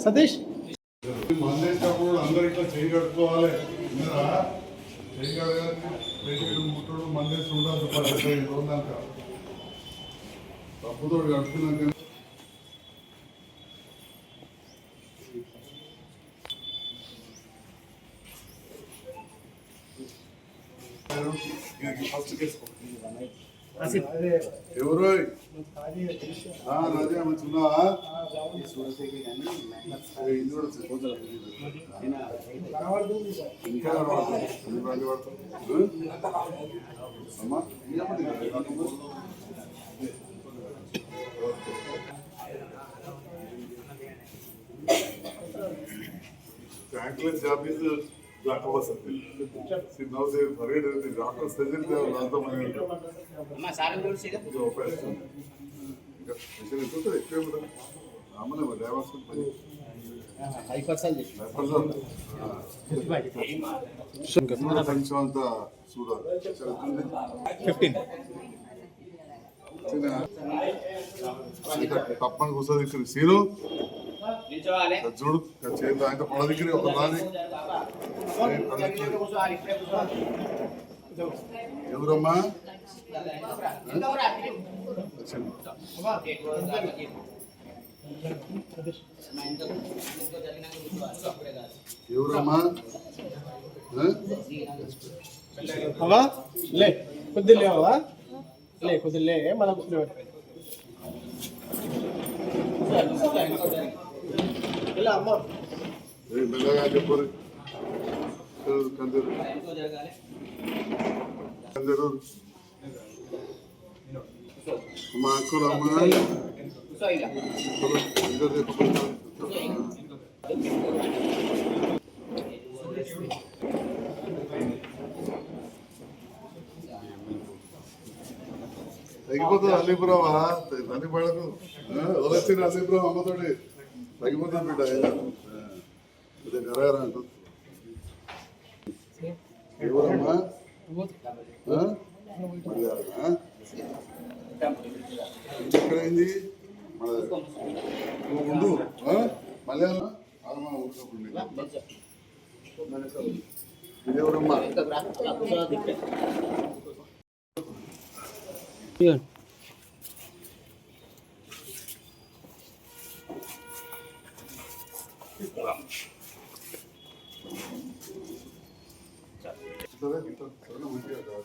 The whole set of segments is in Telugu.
సతీష్. మందేటప్పుడు అందరు ఇట్లా చేయి కట్టుకోవాలి? చేయి కడగాలి ముట్టుడు మందేసి తప్పుతో కట్టుకున్నాక ఎవరు ఆ, రాజా కొంచెం ఇంకా? అమ్మా? సారం. ఇంకా? ఎక్కువ పని. లేకపోతే, ఆ, కూడా కొంచెం అంతా చూడాలి. ఫిఫ్టీన్. తప్పని కూర్చో దగ్గర అది చూడు చేతి ఆయన పడ దగ్గర ఒక కూర్చోవాలి ఎవరమ్మా? ఎవరమ్మా? అవా లే కొద్దిగా లేవా లే కొద్దిగా లే మన ఇలా అమ్మ మెల్లగా చెప్పరు కందరు కందరు అమ్మా అంకుల్ అమ్మా. తగ్గిపోతుంది అల్లిపురావా తల్లి పడకు వలసిన అల్లిపురావు అమ్మతోటి తగ్గిపోతుంది బిడ్డ. ఇది గరగర అంటుంది. ఎవరమ్మా? ఎక్కడైంది? మన ఉండు. ఆ? మలయాళం ఇదేవరమ్మా సరే ఇంత సరే మంచిగా కాదు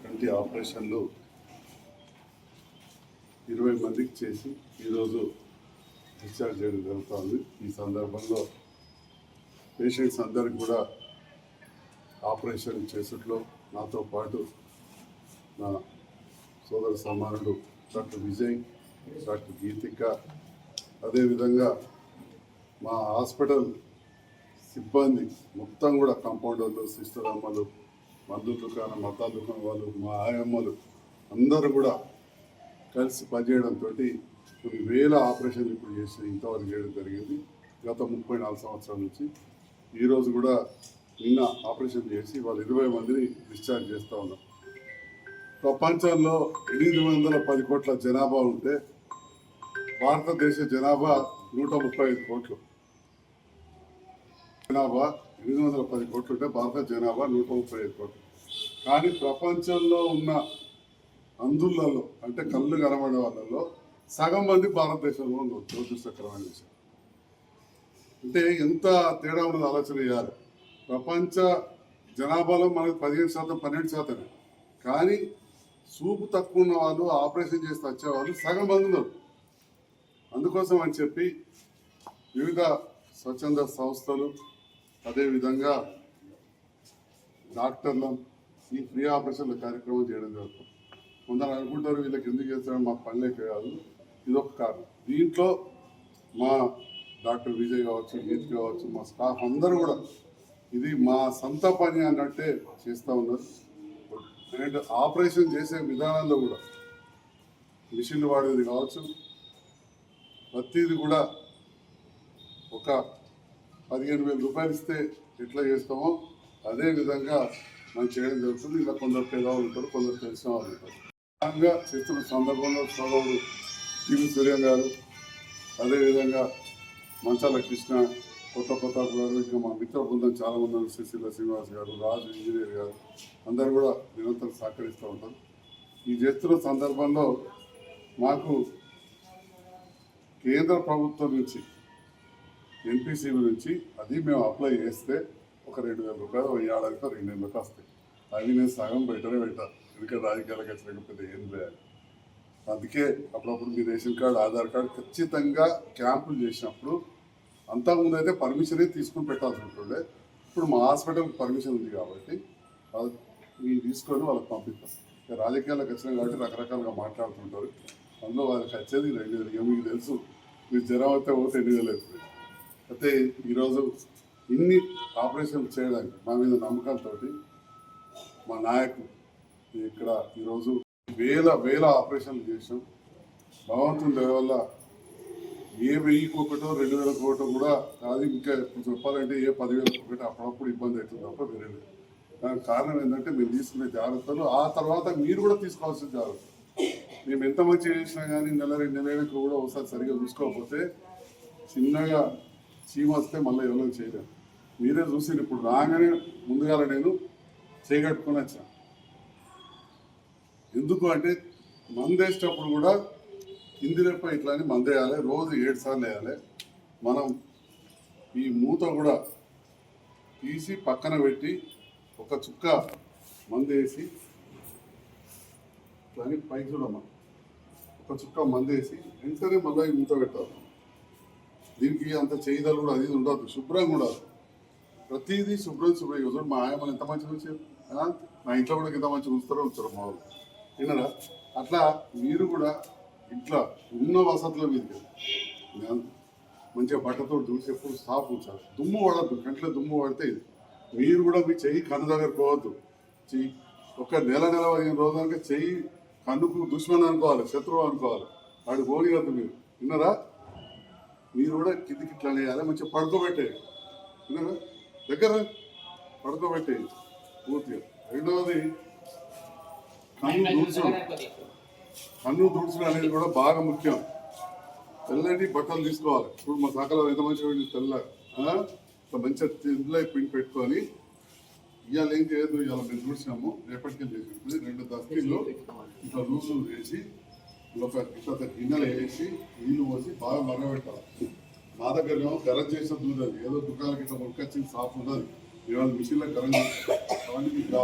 కంటి ఆపరేషన్లు ఇరవై మందికి చేసి ఈరోజు డిశ్చార్జ్ చేయడం జరుగుతుంది. ఈ సందర్భంలో పేషెంట్స్ అందరికి కూడా ఆపరేషన్ చేసుట్లో నాతో పాటు నా సోదర సమానుడు డాక్టర్ విజయ్ డాక్టర్ గీతిక అదేవిధంగా మా హాస్పిటల్ సిబ్బంది మొత్తం కూడా కాంపౌండర్లు సిస్టర్ అమ్మలు మందు దుకాణం మతా దుకాణం వాళ్ళు మా ఆయమ్మలు అందరూ కూడా కలిసి పనిచేయడంతో కొన్ని వేల ఆపరేషన్లు ఇప్పుడు చేసి ఇంతవరకు చేయడం జరిగింది. గత ముప్పై నాలుగు సంవత్సరాల నుంచి ఈరోజు కూడా నిన్న ఆపరేషన్ చేసి వాళ్ళు ఇరవై మందిని డిశ్చార్జ్ చేస్తూ ఉన్నాం. ప్రపంచంలో ఎనిమిది వందల పది కోట్ల జనాభా ఉంటే భారతదేశ జనాభా నూట ముప్పై ఐదు కోట్లు. జనాభా ఎనిమిది వందల పది కోట్లు ఉంటే భారత జనాభా నూట ముప్పై ఐదు కోట్లు. కానీ ప్రపంచంలో ఉన్న అందులలో అంటే కళ్ళు కనబడే వాళ్ళలో సగం మంది భారతదేశంలో ఉన్నారు దురదృష్టకరమైన విషయం అంటే ఎంత తేడా ఉన్నది ఆలోచన చేయాలి. ప్రపంచ జనాభాలో మనకి పదిహేను శాతం పన్నెండు శాతమే. కానీ చూపు తక్కువ ఉన్న వాళ్ళు ఆపరేషన్ చేసి వచ్చేవాళ్ళు సగం మంది ఉన్నారు. అందుకోసం అని చెప్పి వివిధ స్వచ్ఛంద సంస్థలు అదేవిధంగా డాక్టర్లు ఈ ఫ్రీ ఆపరేషన్ల కార్యక్రమం చేయడం జరుగుతుంది. కొందరు అనుకుంటారు వీళ్ళకి ఎందుకు చేస్తారని మా పనులే కాదు. ఇదొక కారణం. దీంట్లో మా డాక్టర్ విజయ్ కావచ్చు గీత్ కావచ్చు మా స్టాఫ్ అందరూ కూడా ఇది మా సొంత పని అన్నట్టే చేస్తూ ఉన్నారు. అండ్ ఆపరేషన్ చేసే విధానంలో కూడా మిషన్లు వాడేది కావచ్చు. ప్రతిది కూడా ఒక పదిహేను వేల రూపాయలు ఇస్తే ఎట్లా చేస్తామో అదే విధంగా మనం చేయడం జరుగుతుంది. ఇలా కొందరు పేదవాళ్ళు ఉంటారు కొందరు తెలిసిన వాళ్ళు ఉంటారు. చేస్తున్న సందర్భంలో సోదరుడు టీవీ సూర్యం గారు అదేవిధంగా మంచాల కృష్ణ కొత్త కొత్త గారు ఇంకా మా మిత్ర బృందం చాలా మంది ఉన్నారు. సుశీల శ్రీనివాస్ గారు రాజు ఇంజనీర్ గారు అందరు కూడా నిరంతరం సహకరిస్తూ ఉంటారు. ఈ చేస్తున్న సందర్భంలో మాకు కేంద్ర ప్రభుత్వం నుంచి ఎన్పిసి నుంచి అది మేము అప్లై చేస్తే ఒక రెండు వేల రూపాయలు ఓ రెండు నెలలకు వస్తాయి. అవి నేను సగం బయటనే పెట్టాను ఎందుకంటే రాజకీయాలకు వచ్చినప్పుడు ఏం లేదు అందుకే అప్పుడప్పుడు మీ రేషన్ కార్డు ఆధార్ కార్డు ఖచ్చితంగా క్యాంపులు చేసినప్పుడు అంతకుముందు అయితే పర్మిషనే తీసుకుని పెట్టాల్సి ఉంటుండే. ఇప్పుడు మా హాస్పిటల్కి పర్మిషన్ ఉంది కాబట్టి వాళ్ళు మీరు తీసుకొని వాళ్ళకి పంపిస్తాం. రాజకీయాలకు వచ్చినాం కాబట్టి రకరకాలుగా మాట్లాడుతుంటారు. అందులో వాళ్ళకి వచ్చేది రెండు వేలు. మీకు తెలుసు. మీరు జ్వరం అయితే పోతే ఎన్ని వేలు అవుతుంది. అయితే ఈరోజు ఇన్ని ఆపరేషన్లు చేయడానికి మా మీద నమ్మకంతో మా నాయకులు ఇక్కడ ఈరోజు వేల వేల ఆపరేషన్లు చేసాం భగవంతుని దయ వల్ల ఏ వెయ్యికి ఒకటో రెండు వేలకు ఒకటో కూడా కాదు ఇంకా ఇప్పుడు చెప్పాలంటే ఏ పదివేలకు ఒకటి అప్పుడప్పుడు ఇబ్బంది అవుతుంది తప్ప వేరే దానికి కారణం ఏంటంటే మేము తీసుకునే జాగ్రత్తలు ఆ తర్వాత మీరు కూడా తీసుకోవాల్సిన జాగ్రత్త. మేము ఎంత మంచి చేసినా కానీ నెల రెండు నెలలకు కూడా ఒకసారి సరిగా చూసుకోకపోతే చిన్నగా చీమ వస్తే మళ్ళీ ఎవరో చేయలేదు. మీరే చూసి ఇప్పుడు రాగానే ముందుగా నేను చేయగట్టుకొని వచ్చాను ఎందుకు అంటే మందేసేటప్పుడు కూడా కింది రెప్ప ఇట్లా అని మందేయాలి రోజు ఏడు సార్లు వేయాలి. మనం ఈ మూత కూడా తీసి పక్కన పెట్టి ఒక చుక్క మందేసి దాన్ని పైకి చూడమ్మా ఒక చుక్క మందేసి వెంటనే మళ్ళీ ఈ మూత పెట్టాలి. దీనికి అంత చేయదలు కూడా అది ఇది ఉండదు శుభ్రంగా ఉండదు ప్రతిదీ శుభ్రం శుభ్రం. చూడండి మా ఆయమ్మలు ఎంత మంచిగా ఉంచారు? నా ఇంట్లో కూడా ఇంత మంచిగా ఉంచుతారో ఉంచారు మా వాళ్ళు. విన్నారా? అట్లా మీరు కూడా ఇంట్లో ఉన్న వసతుల మీద మంచిగా బట్టతో చూసి ఎప్పుడు ఉంచాలి. దుమ్ము పడద్దు కంట్లో దుమ్ము పడితే ఇది. మీరు కూడా మీ చెయ్యి కన్ను దగ్గర పోవద్దు. చెయ్యి ఒక నెల నెల పదిహేను రోజులకి చెయ్యి కన్నుకు దుష్మని అనుకోవాలి శత్రువు అనుకోవాలి. వాడు పోనీయద్దు మీరు. విన్నారా? మీరు కూడా కిందికి ఇట్లా వేయాలి మంచిగా పడుకోబెట్టేది దగ్గర పడుకోబెట్టేది పూర్తిగా. రెండవది కన్ను దూడ్చడం కన్ను దూడ్చడం అనేది కూడా బాగా ముఖ్యం. తెల్లటి బట్టలు తీసుకోవాలి. ఇప్పుడు మా శాఖలో ఎంత మంచిగా ఉంది తెల్ల మంచిగా ఇందులో పిండి పెట్టుకొని ఇవాళ ఏం చేయదు ఇవాళ మేము చూసినాము రేపటికి చేసి రెండు దస్తీలు ఇట్లా లూజు వేసి ఒక ఇట్లా గిన్నెలు వేసి నీళ్ళు పోసి బాగా మరగబెట్టాలి. మా దగ్గర ఏమో గరం చేసిన దూరం ఏదో దుకాణాలకి ఇట్లా ముక్కొచ్చింది సాఫ్ ఉండదు ఇవాళ మిషన్లో గరం చేస్తాం అవన్నీ